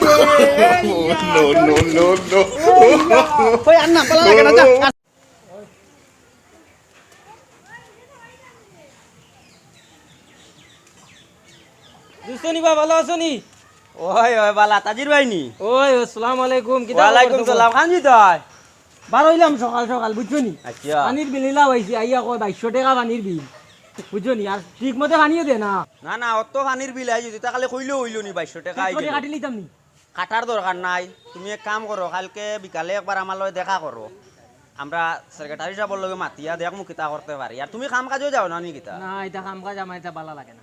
no, no, no, no. ওই আর না পালা লাগে না যা বা ভালো আছো ওই ওই বালা তাজির ভাইনি ওই আসসালামু আলাইকুম কিতা ওয়ালাইকুম সালাম খানজি তই বার হইলাম সকাল সকাল বুঝছ নি আচ্ছা পানির বিল নিলাম হয়েছে আইয়া কয় বাইশশো টাকা পানির বিল বুঝছ নি আর ঠিক মতো পানিও দে না না না অত পানির বিল আই যদি কালে কইলেও হইল নি বাইশশো টাকা আই। কাটি লিতাম নি কাটার দরকার নাই। তুমি এক কাম করো কালকে বিকালে একবার আমার লগে দেখা করো আমরা সেক্রেটারি সাহেবের লগে মাতিয়া দেখ মু কিতা করতে পারি আর তুমি কাম কাজও যাও না নি কিতা? না এটা কাম কাজ আমার এটা ভালো লাগে না।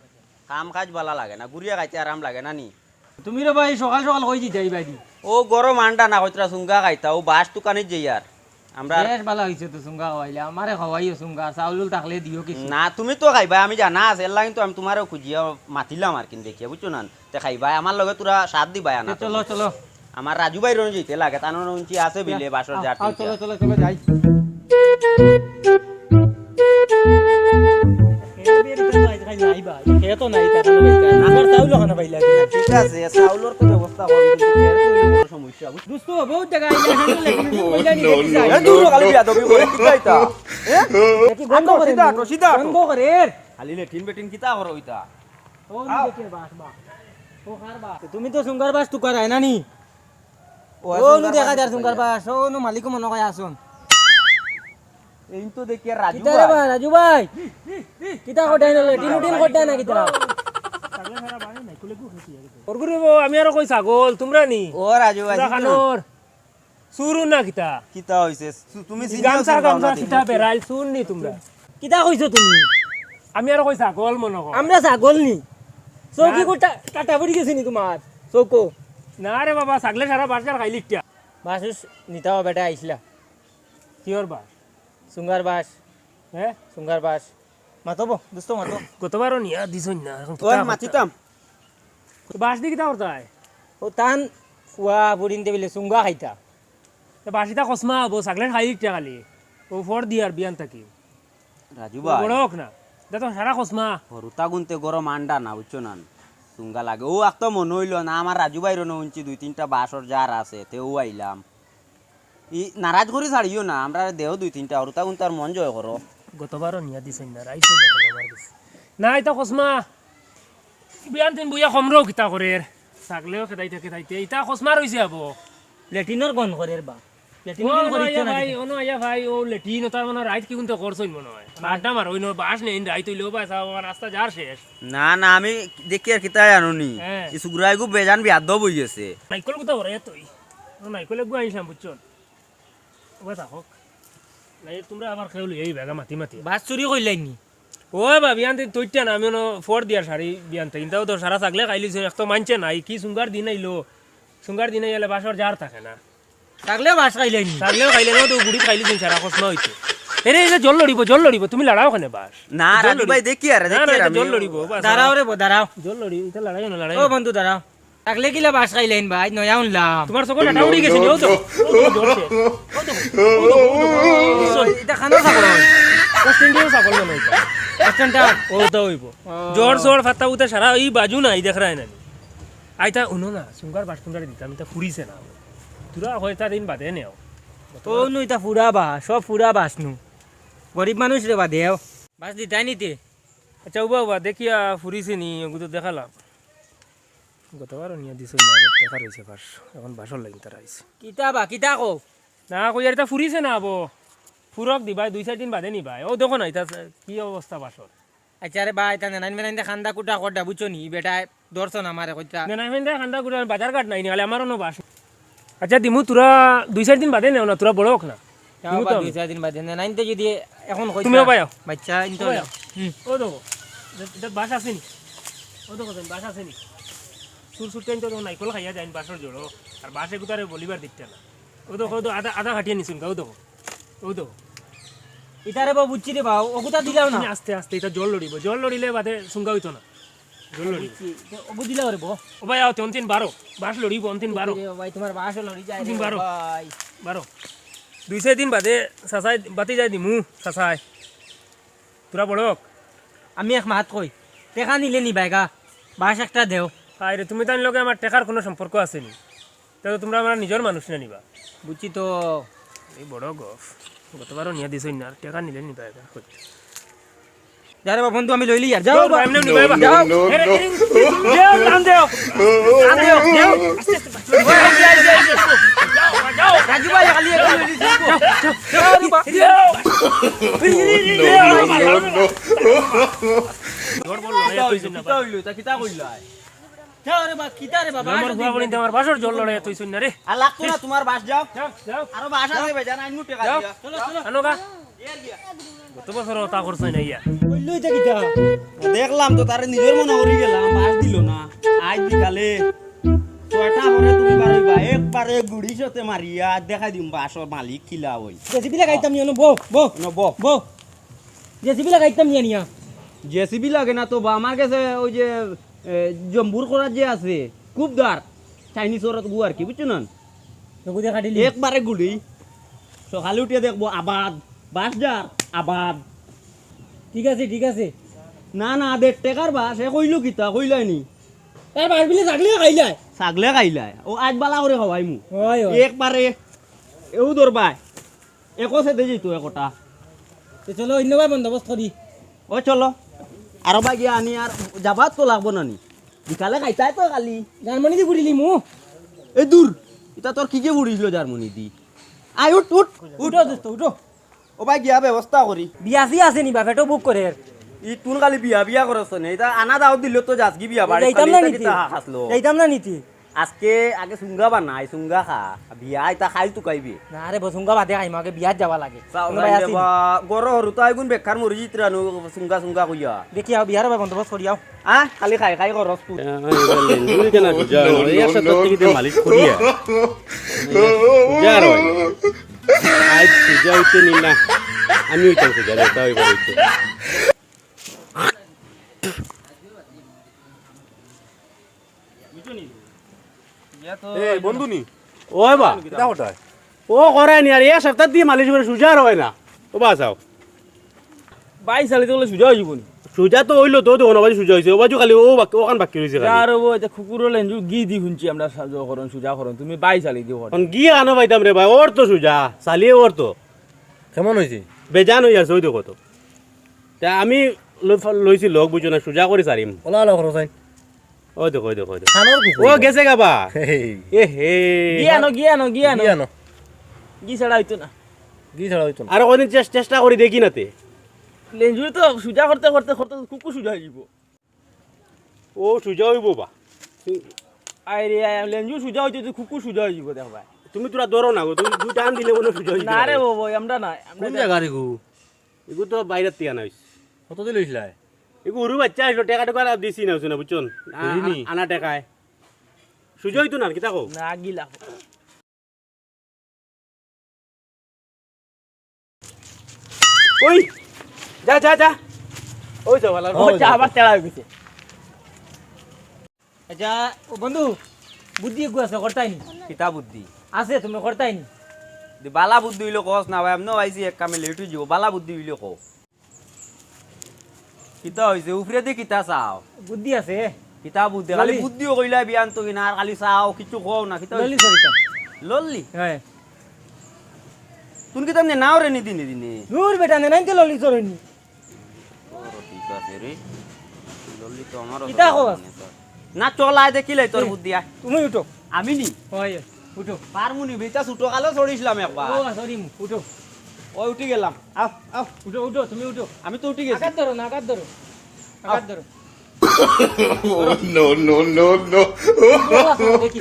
কাম কাজ ভালো লাগে না ঘুরিয়া খাইতে আরাম লাগে না নি? তুমি রে ভাই সকাল সকাল কই দিতে ভাই ও গরম আন্ডা না কইতরা সুঙ্গা খাইতা ও বাস দোকানিত যাই আর আমরা বেশ ভালো হয়েছে তো সুঙ্গা খাওয়াইলে। আমারে খাওয়াইও সুঙ্গা চাউল থাকলে দিও কিছু। না তুমি তো খাইবা আমি জানা আছে এর লাগে তো আমি তোমারও খুঁজিয়া মাতিলাম আর কিন দেখিয়া বুঝছ না? তে খাইবা আমার লগে তোরা সাথ দিবা না চলো চলো। আমার রাজু ভাই রন যেতে লাগে তানো উঞ্চি আছে বিলে বাসর যার চলো চলো চলো যাই। তুমি তো সুঙ্গার বাস তুকার আয় না নি ও দেখা যার সুঙ্গার বাস ও নু মালিক মনে কয় আসুন এই তো দেখি রাজু কিতা রে বা রাজু ভাই। কিতা কটাই নলে টিন টিন কটাই না কিতা আমি আর কই ছাগল তোমরা নি? ও রাজু ভাই খানোর সুরু না কিতা? কিতা হইছে তুমি গামছা গামছা কিতা বেড়াইল সুর নি তোমরা কিতা কইছো তুমি? আমি আর কই ছাগল মনে কর আমরা ছাগল নি। চৌকি কোটা কাটা পড়ি গেছে নি তোমার চৌকো। না রে বাবা ছাগলে সারা বাসকার খাইলি কিয়া বাসুস নিতা বেটা আইছিলা কিয়র বাস সুঙ্গার বাস হ্যাঁ সুঙ্গার বাস মাতব দোস্ত মাতো গতবারও নিয়া দিছ না এখন ওই মাতিতাম। বাস দি কিতা করতাই ও তান ফুয়া বুড়িন দেবিলে সুঙ্গা খাইতা। বাসিটা কসমা হব ছাগলে খাইলি কিয়া খালি। ও ফর দিয়ার বিয়ান থাকি। রাজু ভাই। বড় হোক না। দেখো সারা কসমা। হরুতা গুনতে গরম আন্ডা না বুঝছ না? চুঙ্গা লাগে। ও এক তো মনে হইল না আমার রাজু ভাই রনো উঞ্চি দুই তিনটা বাসর যার আছে তেও আইলাম। ই নারাজ করে ছাড়িও না আমরা দেহ দুই তিনটা হরুতা গুনতে আর মন জয় করো গতবারও নিয়া দিছ না রাইছ না আমার কাছে না এটা কসমা বিয়ান তিন বুয়া কমরও কিতা করে ছাগলেও খেদাইতে খেদাইতে ইটা কসমা রইছে হব লেটিনর গন করে বা। নো না ভাই ও নো আয়া ভাই ও লেটিন তার মানে রাইত কি কিন্তু করছই মনে হয় আড্ডা মার ওই নো বাস নেই রাইত হইলেও পাই সাও রাস্তা শেষ। না না আমি দেখি আর কিতা জানো নি। হ্যাঁ। গু বেজান বিয়াদ বই গেছে নাইকল কোথা করে তুই? ও নাইকলে গু আইসাম ও থাকক। নাই তোমরা আমার খেউলি এই বেগা মাতি মাতি। বাস চুরি কইলাই নি? ও বা বিয়ান তৈটা না আমি ফোর দিয়ার শাড়ি বিয়ান তিন তো সারা থাকলে খাইলি এক তো মানছে নাই কি সুঙ্গার দিন আইলো। সুঙ্গার দিন আইলে বাসর থাকে না। থাকলে বাস খাইলাই নি? থাকলেও খাইলে না তো গুড়ি খাইলি দিন সারা কসমা হইছে এরে এই জল লড়িব জল লড়িব তুমি লড়াও খানে বাস না রাজু ভাই দেখি আর দেখি আর জল লড়িব দাঁড়াও রে দাঁড়াও। জল লড়ি এটা লড়াই না লড়াই ও বন্ধু দাঁড়াও। থাকলে কিলা বাস খাইলাইন ভাই নয়া উনলাম তোমার চোখ ডাটা উড়ি গেছে নি ও তো এটা খানো ছাগল মনে হইতা হইব। জ্বর ফাত্তা উতে সারা এই বাজু নাই দেখ রায় না আইতা উনো না সুঙ্গার বাস তোমরা দিতাম এটা ফুরিছে না। তোরা হয়তা দিন বাদে নেও। ও নু এটা ফুরা বা সব ফুরা বাস নু। গরিব মানুষ রে বা দেও বাস দিতাই নিতে। আচ্ছা উবা উবা দেখিয়া ফুরিছে নি ওগুলো দেখালাম। গতবারও নিয়ে দিছ না দেখা রয়েছে বাস এখন বাসর লাগিন তারা আইছে। কিতা বা কিতা কো না কই এটা ফুরিছে না আবো। ফুরক দিবাই দুই চার দিন বাদে নিবাই। ও দেখো না এটা কি অবস্থা বাসর আচ্ছা রে ভাই তা নেনাইন মেনাইন খান্দা কুটা কটা বুঝছ নি? বেটা দর্শন আমারে কইতা। না নাই খান্দা করে বাজার কাট নাই নিলে আমারও বাস। আচ্ছা দিমু তোরা দুই চার দিন বাদে নেও না তোরা বড় হোক না দুই চার দিন বাদে। নেনাইন তো যদি এখন কইতা। তুমিও পাইও বাচ্চা ইনতো ও দেখো। এটা বাস আছে নি? ও দেখো বাস আছে নি? সুর সুর টাইম তো নাইকল খাইয়া যায় বাসর জোড়ো আর বাসে গুতারে বলিবার দিতে না ও দেখো তো আধা আধা খাটিয়ে নিছুন ও দেখো ও দেখো। ইতারে বা বুঝছি রে বাউ ওগুতা দিলাও না? আস্তে আস্তে এটা জল লড়িব জল লড়িলে বাদে সুঙ্গা হইতো না। জল লড়িব ওগু দিলাও রে বো ও ভাই আও অন্তিন বারো বাস লড়িব অন্তিন বারো ভাই তোমার বাস লড়ি যায় বারো। বারো দুই চার দিন বাদে চাচাই বাতি যাই দিমু চাচাই। তোরা বড় হোক আমি এক মাত কই টেকা নিলে নি বাইগা? বাস একটা দেও। আরে তুমি তার লগে আমার টেকার কোনো সম্পর্ক আসেনি তাহলে তোমরা আমার নিজের মানুষ না নিবা বুঝছি তো এই বড় গফ গতবারও নিয়ে দিছই না টেকা নিলে নিবা এবার যা রে বা বন্ধু আমি লইলি আর যাও বা। no, no, no. যাও দেও দেও যাও রাজু ভাই খালি লইলি যাও না না তা যাও রে বা কিতা রে বাবা আমার গুয়া বলি আমার বাসর জল লড়াই তুইছই না রে। আর লাগতো না তোমার বাস যাও। যাও যাও। বাস আছে বেজান আইনু টাকা দিয়া। চলো চলো। আনো গা। গত বছর তা করছই না ইয়া। কইলো এটা কিতা দেখলাম তো তারে নিজের মনে করি গেলাম বাস দিল না। আজ বিকালে ছয়টা পরে তুমি পারবা একবারে গুড়ি সাথে মারিয়া দেখাই দিম বাসর মালিক কিলা হই জেসিবি লাগাইতাম নিয়ে বো বো নব বো জেসিবি লাগাইতাম নিয়ে নিয়া। জেসিবি লাগে না তো বা আমার কাছে ওই যে জম্বুর করার যে আছে খুব দার চাইনিজ ওরা গু আর কি বুঝছ না তোকে দেখা দিলি। একবারে গুড়ি সকালে উঠে দেখব আবাদ। বাস যার আবাদ। ঠিক আছে ঠিক আছে। না না দেড় টেকার বাস এ কইলো কিতা কইলাই নি। তার বাস বিলে থাকলে খাইলাই ছাগলে খাইলাই ও আজ বালা করে খাওয়াই মু একবারে এও দরবাই একো সেদে যেত একটা। চলো অন্যবার বন্দোবস্ত করি ও চলো। আরও বা গিয়া আনি আর যাবার তো লাগবো না বিকালে খাইতাই তো কালি। জার্মানি দি ঘুরিলি মু। এ দূর এটা তোর কি যে উড়িছিল জার্মানি দি? আই উঠ উঠ। উঠো দোস্ত উঠো। ও ভাই গিয়া ব্যবস্থা করি বিয়া সি আছে নি বাপেটো বুক করে ই তুন কালি বিয়া বিয়া করছ নে? এটা আনা দাও দিল তো যাসগি বিয়া বাড়ি যাইতাম না নিতি। যাইতাম না নীতি। আজকে আগে সুঙ্গা বানাই সুঙ্গা খা। বিয়া এটা খাই তো কাইবি। না রে বসুঙ্গা বাদে খাইম আগে বিয়াত যাবা লাগে? গর হরু তো আইগুন বেকার মরি জিতরানু সুঙ্গা সুঙ্গা কইয়া। দেখি আও বিয়ার ভাই বন্দোবস্ত করি আও আ খালি খাই খাই করস তুই মালিশ করিয়া সুজার আজ সুজা হইতে নি না? আমি হইতাম সুজা লেখা হইবার এই নি ও বা। কিতা হঠাৎ ও করে নি আর এক সপ্তাহ দিয়ে মালিশ করে সুজার হয় না। ও বা চাও বাইশ চালিতে গেলে সোজা হয়ে যাব নি সুজা তো হইল তো দেখুন বাজু সুজা হয়েছে। ও বাজু খালি ও বাকি ওখান বাকি রয়েছে খালি। আর ও এটা কুকুরের লেঞ্জু গি দি শুনছি আমরা সাহায্য করুন সোজা করুন। তুমি বাইশ চালি দিও এখন গিয়ে আনো পাইতাম রে ভাই ওর তো সুজা চালিয়ে ওর তো। কেমন হয়েছে? বেজান হয়ে আছে ওই দেখো তো। তা আমি লৈ- লৈছি লগ বুঝো না সুজা করে সারিম ওলা ওই দেখো ওই দেখো ওই দেখো খানোর ও গেছে গাবা এ হে। গিয়ে আনো গিয়ে আনো গিয়ে আনো। কি আনো। গি ছাড়া হইতো না। কি ছাড়া হইতো না। আর চেষ্টা করি দেখি নাতে। লেঞ্জু তো সোজা করতে করতে করতে কুকুর সোজা হয়ে যাব ও সুজা হইব বা। আরে লেঞ্জু সোজা হইতে তো কুকুর সোজা হয়ে যাব দেখ ভাই। তুমি তোরা ধরো না গো তুমি দুই টান দিলে হয় সুজা হইবে না রে বাবু আমরা না কোন জায়গা রে গু? এগু তো বাইরের থেকে আনা হইছে। কত দিল হইছিল এগু উরু বাচ্চা আসলো টেকা টেকা দিছি না শুনে বুঝছন? আনা টেকায় সুজা হইতো না কিতা কও? না গিলা ওই যা যা যা। ওই তো ভালো ও চা আবার তেড়া গেছে। আচ্ছা ও বন্ধু বুদ্ধি একটু আছে করতাই নি? কিতা বুদ্ধি? আছে তুমি করতাই নি? বালা বুদ্ধি হইলে কস না ভাই আমনো আইছি এক কামে লেট হয়ে যাব বালা বুদ্ধি হইলে কো কিতা হইছে উফরে দি কিতা চাও। বুদ্ধি আছে। কিতা বুদ্ধি? খালি ললি। বুদ্ধিও কইলা বিয়ান তো কিনা আর খালি চাও কিছু কও না কিতা ললি সরিতাম লল্লি হ্যাঁ। কিতা নে নাও রে নি দিনে দিনে দূর বেটা নে নাইতে ললি সরনি ঠিক আছে রে লল্লি তো আমার কিতা কস? না চলাই দেখিলাই তোর বুদ্ধি আয় তুমি উঠো আমি নি? হয় উঠো পারমুনি বেটা ছোট কালো চড়িছিলাম একবার ও সরি উঠো ওই উঠি গেলাম। উঠো উঠো তুমি উঠো। আমি তো উঠি গেছি। আঘাত ধরো না আঘাত ধরো। আঘাত ধরো। No, no, no, no. একলা সরো দেখি।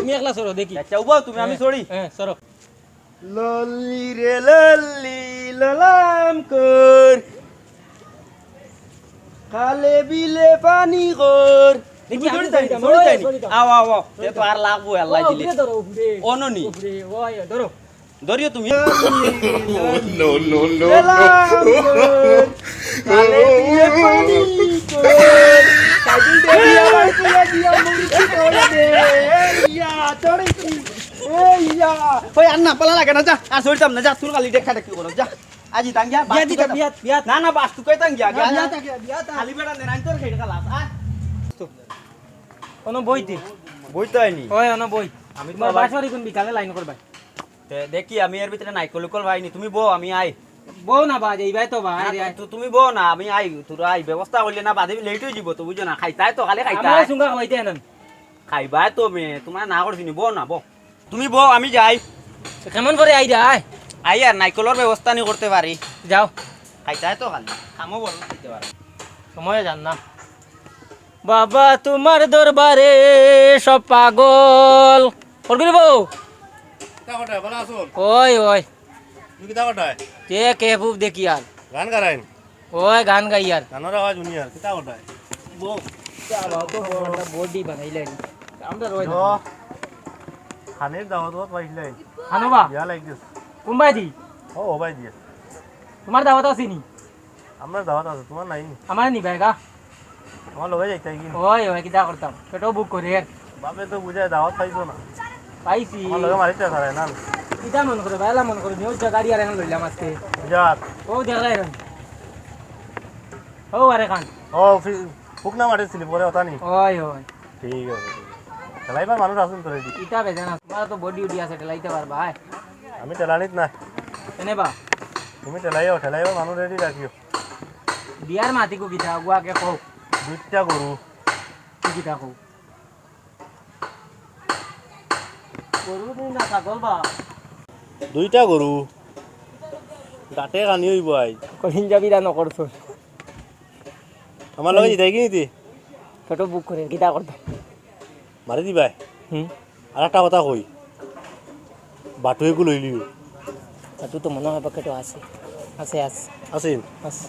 তুমি একলা সরো দেখি। আচ্ছা উবাও তুমি আমি চড়ি হ্যাঁ সরো। লল্লি রে লল্লি ললাম কর। খালে বিলে পানি কর। দেখি, আমি। আও আও আও তো আর লাগবো আল্লাহ দিলে। ধরো ধরো। ধরিও তুমি। বাই তুলে দিয়া মুড়ি করে দে। চড়িছি ওই আর না পালা লাগে না যা। আর চড়িতাম না যা তুই খালি দেখা দেখি করো যা। আজি তাং গিয়া বিয়া দিতা বিয়া বিয়া না না বাস তুই কই তাং গিয়া বিয়া গিয়া বিয়া বিয়া খালি বেড়া নেন তোর খেড়ে খালাস আ। অন বইতে বই তো আইনি ওই অন বই আমি তোমার বাসরি কোন বিকালে লাইন করবা তে দেখি আমি এর ভিতরে নাইকল উকল ভাইনি তুমি বো আমি আই। বউ না বাজ এইবাই তো বা না, তুমি বো না আমি আই তোরা আই ব্যবস্থা করলে না বাদে লেট হয়ে যাব তো বুঝো না খাইতাই তো খালি খাইতাই। সুঙ্গা খাইতে আনন খাইবাই তো মে তোমার না করছি নি বো না বো তুমি বো আমি যাই। কেমন করে আই আয় আই? আর নাইকলের ব্যবস্থা নি করতে পারি যাও। খাইতাই তো খালি খামো বলো খাইতে পারি সময় যান না। বাবা তোমার দরবারে সব পাগল। করবি বউ কিতা কটায় ভালো আছোন ওই ওই। কিতা কে কে ফুপ দেখি আর। গান গারাইন ওই গান গাই আর। গানের আওয়াজ শুনি আর কিতা কটায় বউ বডি বানাইলেন আমরা রই খানের দাওয়াত পাইছিলেন হানুবা? বিয়া লাগিস কোনবাই দি? ও ও ভাই দিয়ে। তোমার দাওয়াত আছে নি? আমার দাওয়াত আছে তোমার নাই নি? আমার নিবাই গা? আমার লগে যাইতে কি ওই ওই কিটা করতাম পেটো বুক করে বাপে তো বুঝায় দাওয়াত পাইছো না? পাইছি। লগে মারিতে সারে না কিটা মন করে বাইলা মন করে নিউ গাড়ি আর এখন লইলাম আজকে। বুঝাত ও দেখা এখন। ও আরে খান। ও ফুক না মারিছিলি পরে ওটা নি। ওই ওই। ঠিক আছে খেলাইবার মানুষ আসুন তোর এদিকে ইটা বেজে না তোমার তো বডি উডি আছে টেলাইতে পারবা আয়। আমি টেলানিত না এনে বা। তুমি টেলাইও ঠেলাইবার মানুষ রেডি রাখিও বিয়ার মাতিকো কিটা গুয়াকে কও। দুইটা গরু কি কিটা কও গরু দিন না ছাগল বা দুইটা গরু দাঁতে কানি হইব আই। কহিন যাবি না নকরছো আমার লগে জিতাই কি নিতি পেটো বুক করে কিটা করতাম মারি দিবাই হুম? আর একটা কথা কই বাটুয়েকো লই লিও। তুই তো মনে হয় পেটো আছে আছে। আছে। আছিল আছে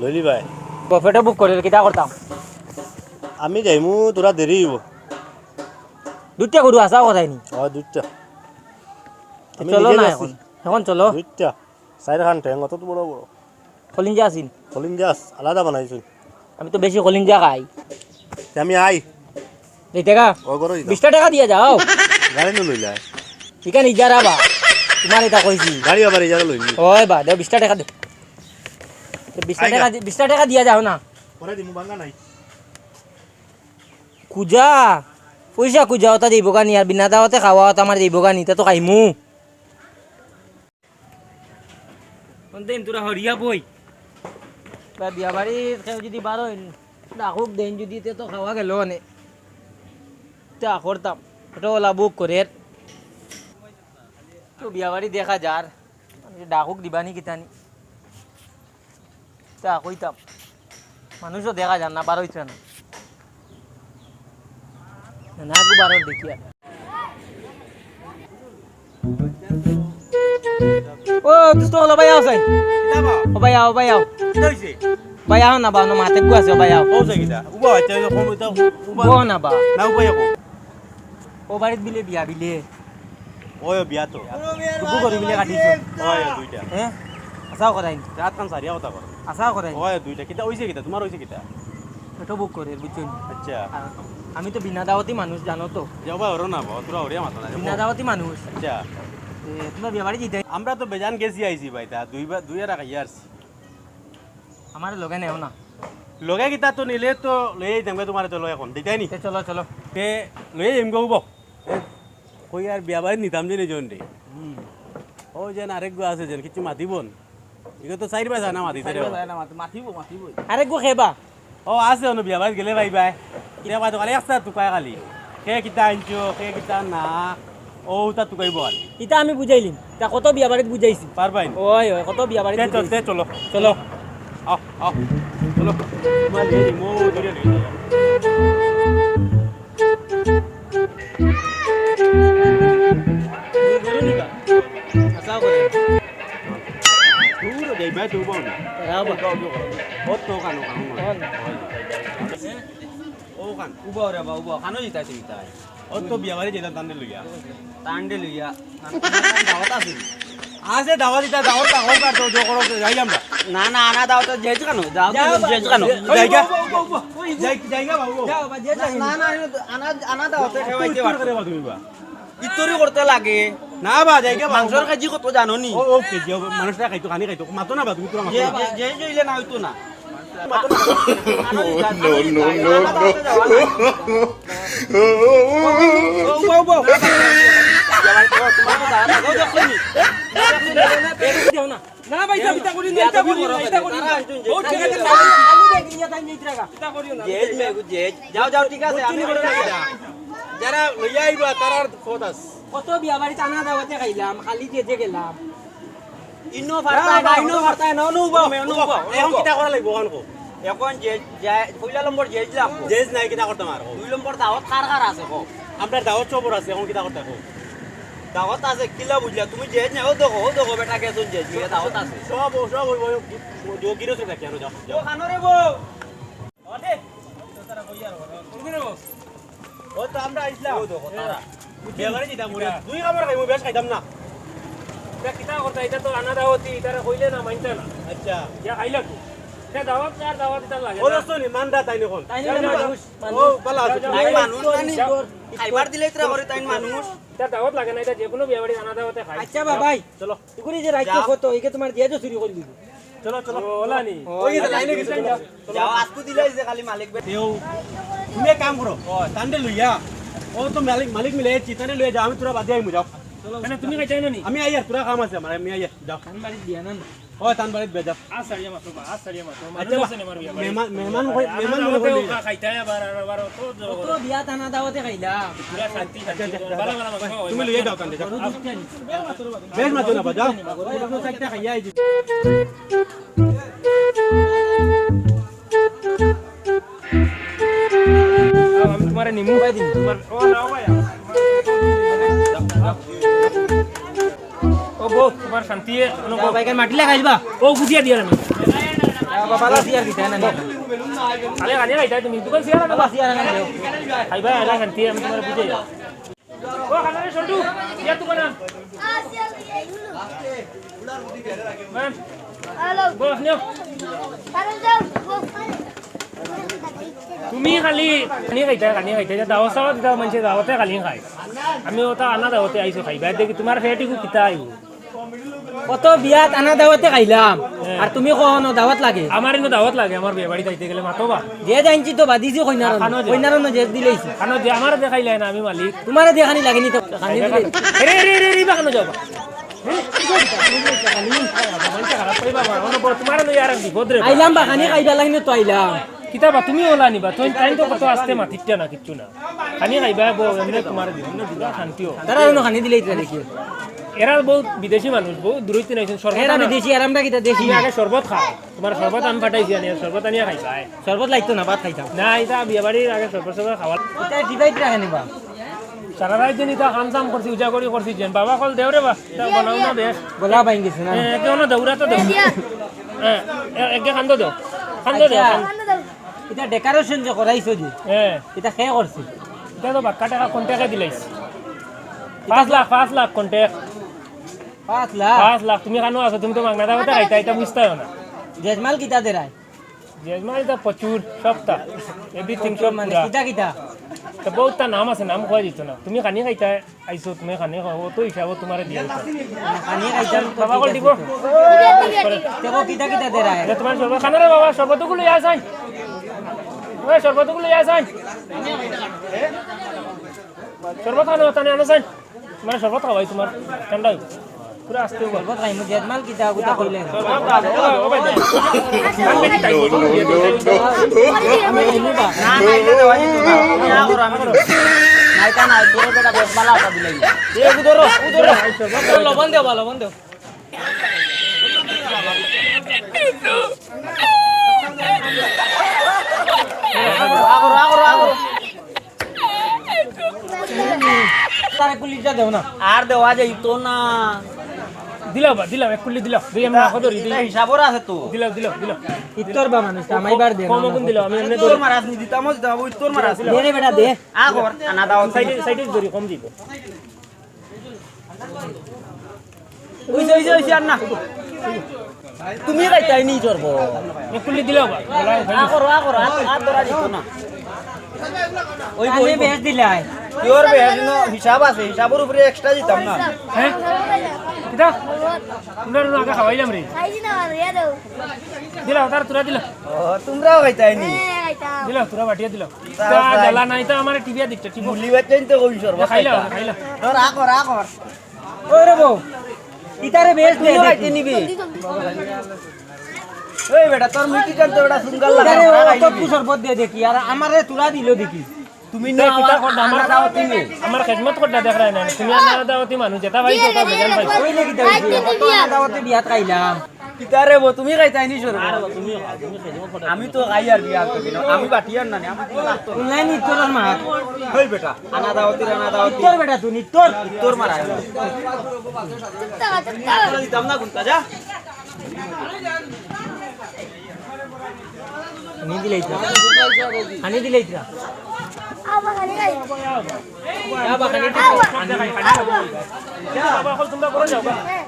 লই লিবাই পেটো বুক করে কিটা করতাম আমি যাইমু তোরা দেরি হইব। দুটা গরু আসা কথাই নি। ও দুইটা। চলো না এখন। এখন চলো। দুইটা। চাইর খান ঠেং অত বড় বড়। কলিঞ্জা আসিন কলিম যাস আলাদা বানাইছুন আমি তো বেশি কলিঞ্জা খাই আমি আই। এই টাকা ও করো বিশটা টাকা দিয়ে যাও। গাড়ি নো লইলা এখানে ইজারা বা তোমার এটা কইছি গাড়ি আবার ইজারা লইলি। ওই বা দেও বিশটা টাকা দে। বিশটা টাকা বিশটা টাকা দিয়া যাও না। পরে দিমু বাঙ্গা নাই। কুজা পয়সা কুজা ওটা দিব গানি আর বিনা দাওয়াতে খাওয়া ওটা আমার দিব গানি তা তো খাইমু দিন তোরা হরিয়া বই? বিয়া বাড়ির কেউ যদি বারো ডাকুক দেন যদি তে তো খাওয়া গেল নে তা করতাম ওটা ওলা বুক করে তো বিয়া বাড়ি দেখা যার ডাকুক দিবানি কিতানি তা কইতাম মানুষও দেখা যান না বারো ইচ্ছা না। నాకు బాగా দেখি ও দোস্ত হলো ভাই আও সাই ও ভাই আও ভাই আও ভাই আও না বা না মাতে গু আছে ভাই আও ও না বা ও বাড়িত বিলে বিয়া বিলে ওই বিয়া তো টুকু করি বিলে কাটিছো ওই দুইটা হ্যাঁ আসাও করাই রাত কাম সারিয়া কথা কর আসাও করাই ওই দুইটা কিতা হইছে কিতা তোমার হইছে কিতা এটা বুক করে বুঝছো আচ্ছা আমি তো বিনা দাওয়াতি মানুষ জানো তো। যাবা ওর না তোরা ওরিয়া মাথা না বিনা দাওয়াতি মানুষ। আচ্ছা। এ, তোমার বিয়া বাড়ি যেতে আমরা তো বেজান গেছি আইছি ভাই তা দুইবার দুই আর খাইয়া আসছি আমার লগে নেও না। লগে কিতা তো নিলে তো লয়ে যাইতাম তোমার তো লয় এখন দিতাই নি? চলো চলো। তে লয়ে যাইম গো কই আর বিয়া বাড়ি নিতাম যে নিজন রে ও যেন আরেক গো আছে যেন কিছু মাতিবন এগুলো তো চাইর বাজা না মাতিতে মাতিব মাতিব আরে গো খেবা ও আছে অনু বিয়া বাড়ি গেলে ভাই ভাই বিয়া বাড়ি খালি একটা তুকাই খালি কে কিতা আনছো কে কিতা না ও তা তুকাইব খালি ইটা আমি বুঝাইলিম তা কত বিয়া বাড়িত বুঝাইছি পারবাই ওই ওই কত বিয়া বাড়িত তে চল চলো চলো আও আও চলো তোমার যাই মো দূরে লিয়ে যাই আসাও করে দূরে যাই ভাই তুই বল রাও বা ও তো উবা রে বা উবা খানো জিতাইছে জিতাই ও তো বিয়া বাড়ি যেতাম তান্ডে লইয়া। তান্ডে লইয়া। দাওয়াত আছে আছে দাওয়া দিতা দাওয়া দাওয়া কার জো করো যাই আমরা না না আনা দাওয়াত যেহেতু কেন দাওয়াত যেহেতু কেন জায়গা জায়গা বাবু যাও বা যে যাই না না আনা আনা দাওয়াতে খাওয়াইতে ইত্তর তুমি বা ইতরি করতে লাগে। না বা জায়গা মাংসর কাজি কত জানো নি ও মানুষটা খাইতো খানি খাইতো। মাতো না বা তুমি তোরা মাতো যে জইলে না হইতো না। No, no, no, no. ইয়া যারা লইয়া আইবা তারার কত বিয়া বাড়িতে আনা দাওয়াতে খাইলাম খালি যেতে গেলাম ইনো ফারতা না ইনো ফারতা না অনু উবা মে অনু উবা এখন কিটা করা লাগবো এখন কো এখন জেজ যায় কইলা জেজ লাভ জেজ নাই কিটা করতাম আর দুই নম্বর দাওয়াত কার কার আছে কো আপনার দাওয়াত চবর আছে এখন কিটা করতে কো দাওয়াত আছে কিলা বুঝলা তুমি জেজ না দেখো দেখো বেটা গেছুন জেজ নিয়ে দাওয়াত আছে। সব সব ওই যোগিরও সেটা কেন যাও ও তো আমরা আইছিলাম। ও দেখো তারা বেগারে যেতাম দুই কামড় খাইমু বেশ খাইতাম না। এটা কিতা করতা এটা তো আনা দাওয়াতি এটারে কইলে না মানতে না আচ্ছা ইয়া খাইলা কি এটা দাওয়াত চার দাওয়াত এটা লাগে ও না মানদা তাই নখন তাই মানুষ ও পালা আছে তাই মানুষ জানি খাইবার দিলে ইতরা করে তাই মানুষ এটা দাওয়াত লাগে না এটা যে কোনো বিয়া বাড়ি আনা দাওয়াতে খাই আচ্ছা বাবাই চলো তুকুরি যে রাইতে কত একে তোমার দিয়ে চুরি করে দিব চলো চলো ওলা নি ওই লাইনে গেছে যাও আজকু দিলাই যে খালি মালিক বে তেও তুমি এক কাম করো তান্ডে লইয়া ও তো মালিক মালিক মিলে চিতানে লইয়া যাও আমি তোরা বাদে আইমু যাও মানে তুমি খাইছাই না নি আমি আইয়ার তোরা কাম আছে আমার আমি আইয়ার যাও কান বাড়ি দিয়া না ও তান বাড়িত বেজা আ সারিয়া মাতো বা আ সারিয়া মাতো আচ্ছা মানুষ আছে না মার বিয়া বাড়ি মেহমান মেহমান কই মেহমান মেহমান মনে মনে কই খাইতা আবার আবার তো কত বিয়া টানা দাওয়াতে খাইলাম পুরা শান্তি শান্তি বালা বালা মাখা তুমি লইয়া যাও তান্ডে যাও বেশ মাতো না বাজাও ওই সাইডটা খাইয়া আইজি আমি তোমার নিমু ভাই দিন তোমার ও নাও ভাই ও বো তোমার শান্তি অনুভব বাইকার মাটিলে খাইবা। ও বুঝিয়া দিয়া আমি সিয়ার দিতে না তুমি দোকান সিয়া না বাবা সিয়ার না খাইবা এলা শান্তি আমি তোমার বুঝে ও খানা সন্টু তো বানা ম্যাম Halo. বস নিও Taruh jauh. তুমি খালি কানি খাইতা কানি খাইতা। দাওয়া চাওয়া তেতিয়া মানুহে দাওয়াতে কালি খায়। আমি ওটা আনা দাওয়াতে আহিছো খাইবা দেখি তোমাৰ ফেটিকো কিতা আহিব। কত বিয়া টানা দাওয়াতে খাইলাম। আর তুমি কখনো দাওয়াত লাগে। আমাৰ এনে দাওয়াত লাগে আমাৰ বিয়া বাড়িত আহিতে গেলে মাতবা। যে জানছি তো বাদিছি কইনার। কইনার না যে দিলেইছি খানো যে আমাৰ দেখাইলে না আমি মালিক। তোমারে দেখানি লাগেনি তো খানি দিলে রে রে রে রে বাখানো যাবা। তোমার আইলাম বা খানি খাইবা লাগনি তো আইলাম। কিতাবা তুমি ওলা নিবা তুমি টাইম তো কত আসতে মাতিতে না কিচ্ছু না। খানি খাইবা বো এমনি তোমার বিভিন্ন দূরা শান্তিও তারা খানি দিলেই তো দেখি। এরা বহুত বিদেশি মানুষ বহুত দূরৈতে নাইছেন শরবত এরা। বিদেশি আর আমরা কিটা দেশি আগে শরবত খাও তোমার শরবত আমি পাঠাইছি আনি শরবত আনিয়া খাইবা শরবত লাগতো না ভাত খাইতাম না এটা বিয়া বাড়ির আগে শরবত শরবত খাওয়া এটা ডিভাইড রাখে নিবা সারা রাত দিন এটা কাম চাম করছি উজা কৰি করছি যেন। বাবা কল দেও বা এটা বনাও না বেশ গলা বাইন গেছে না। কেউ না দৌড়া তো দেও। হ্যাঁ একে খান্দ দেও। খান্দ দেও আচ্ছা। এটা ডেকোরেশন যে করাইছো যে হ্যাঁ এটা কে করছে এটা তো বাক্কা টাকা কন্টেকে দিলাইছি পাঁচ লাখ পাঁচ লাখ কন্টেক পাঁচ লাখ? পাঁচ লাখ তুমি কানো আছো? তুমি তো মাগনা দাওয়াতে খাইতা এটা বুঝতেও না জেজমাল কিটা দেরাই জেজমাল এটা প্রচুর সবটা এভরিথিং সব মানে কিটা কিটা তো বহুতটা নাম আছে নাম খোয়া যেত না তুমি খানি খাইতা আইছো তুমি খানি খাও তো হিসাবত তোমার দিয়া দিতা খানি খাইতাম তো বাবা কল দিব। দেখো কিটা কিটা দেরাই তোমার শরবত খানো রে বাবা শরবতগুলো ইয়া আসাই ওই শরবতগুলো আসাই শরবত খানো তানে আনো সাই তোমার শরবত খাওয়াই তোমার ঠান্ডা পুরা আসতে হইব শরবত খাইমু জেজমাল কিটা গুটা কইলে No, no, no, আমি খাইমু বা না খাইলে দেওয়া যেত না তুমি না করো আমি করো নাইতা নাই তোর বেটা বেশ বালা আটা দিলাই এ উদরো উদরো লবণ দেও লবণ দেও আগরো তারে কুলিটা দেও না আর দেওয়া যাইতো না দিলাও বা দিলাও এক কুলি দিলাও দুই আমরা আখো ধরি এটা হিসাবর আছে তো দিলাও দিলাও দিলাও ইত্তর বা মানুষ আমাইবার দে কম গুণ দিলাও আমি এমনি তোর মারাস নি দিতাম ওই তোর মারাস দে রে বেটা দে আগর আনা দাও সাইডে সাইডে ধরি কম দিব ওইছে ওইছে ওইছে আর না তুমি খাইতাই নি চরব এক কুলি দিলাও বা বলা আগর আগর আর ধরা না। ওই বই বেশ দিলাই তোর বেশ হিসাব আছে হিসাবের উপরে এক্সট্রা দিতাম না। হ্যাঁ কিতা? তোমরা আগে খাওয়াইলাম রে খাইছি না রিয়া দাও দিলা তার তোরা দিলা। তোমরাও খাইতাই নি। দিলা তোরা বাটিয়া দিলা। তা জ্বালা নাই তো আমার টিভিয়া দিকটা টিভি। মুলি বাচ্চাই তো কই সর্ব খাইলা খাইলা রাখ রাখ ওই রে বউ ইতারে বেশ দে তুইও খাইতে নিবি ওই বেটা তোর মিটি কান তো বেটা সুঙ্গাল লাগা ইতারে ও খাই তো নিবি। শরবত দে দেখি আর আমারে তুলা দিল দেখি তুমি তে না কিতা আমার করডা আমার দাওয়াতি নে আমার খেদমত করডা দেখ রায় না তুমি আমার দাওয়াতি মানুষ যেটা পাইছো তা বেজান পাইছো ওই লাগি দাইছি কত দাওয়াতে বিয়াত খাইলাম কিতারে বো তুমি খাইতাই নি সর্ব আমি তো খাই আর বিয়া তো কিনো আমি বাটিয়ার না আমি তো। অনলাইন ইতর মাত ওই বেটা আনা দাওয়াতি আনা দাওয়াতি তোর বেটা তুই তোর তোর মারা টাকা না গুনতা যা আনি দিলাই ইতরা আনি দিলাই ইতরা আবার খালি খাই বাবা হল তোমরা করে যাও খালি রেডি নিতে দেখো গিয়ে যাও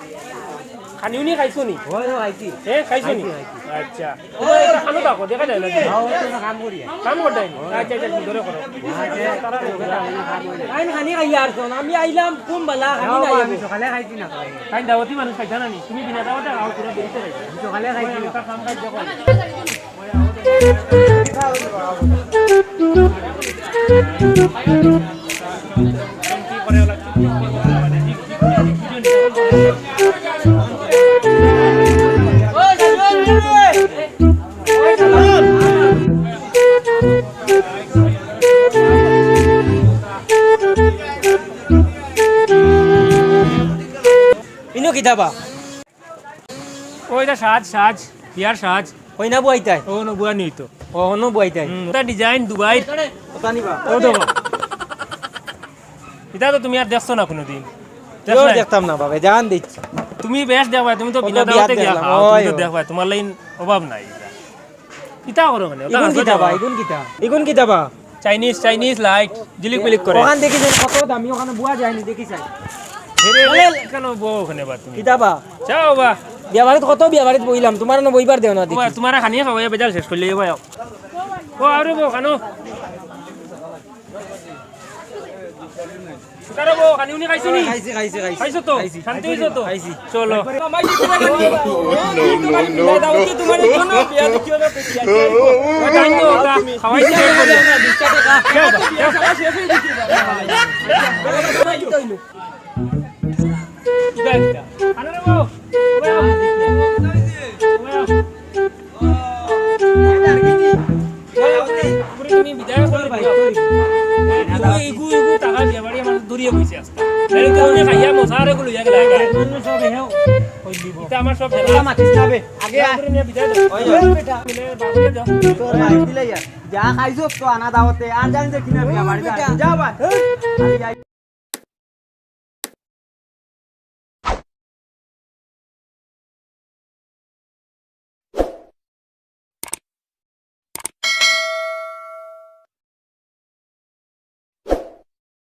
দেখাই আও বাবু ও বারো দিন দেখি ও বারো বউ তোমার খাওয়া জান না খাইছো নি ওই তো আইছি এ খাইছো নি? আচ্ছা ও খানো দেখো দেখা যায় না আও তো কাম করি কাম করতে আচ্ছা আচ্ছা ধরে করো আইন খানি খাই আর শোন আমি আইলাম কোন বালা খানি নাই আমি সকালে খাইছি না। খাই দাওয়াতি মানুষ খাইছা না নি? তুমি বিনা দাওয়াতে খাও পুরো দেরিতে খাইছো। সকালে খাইছি। কাম খাই দেখো কিতাবা ওইটা সাজ সাজ বিয়ার সাজ। কই না বুয়াইতাই। ও নবুয়া নিত। ও নো বুয়াইতাই ওটা ডিজাইন দুবাই। কথা নিবা ও দেখো এটা তো তুমি আর দেখছ না কোনোদিন। দেখ দেখতাম না বাবা জান দিচ্ছি। তুমি বেশ দেখবা তুমি তো বিনা দাওয়াতে গিয়া ওই তুমি তো ওই। দেখবা তোমার লাইন অভাব নাই। কিতা করো মানে ওটা কিতাবা ইগুন কিতা। ইগুন কিতাবা চাইনিজ চাইনিজ লাইট জিলিক পিলিক করে। ওখান দেখি যে কত দামি ওখানে বুয়া যায়নি দেখি চাই কেন বউ ওখানে বা তুমি কিতাবা যাও বা বিয়া বাড়িত কত বিয়া বাড়িত বইলাম তোমার না বইবার দেও না তোমার খানিয়ে খাওয়াই বেজাল শেষ করলে যাবা ও আরে বউ খানো। চলো খাওয়াই ইয়া যা খাইছো তো আনা দাওতে আর জানি যে কিনা বিয়া বাড়ি যা যা ভাই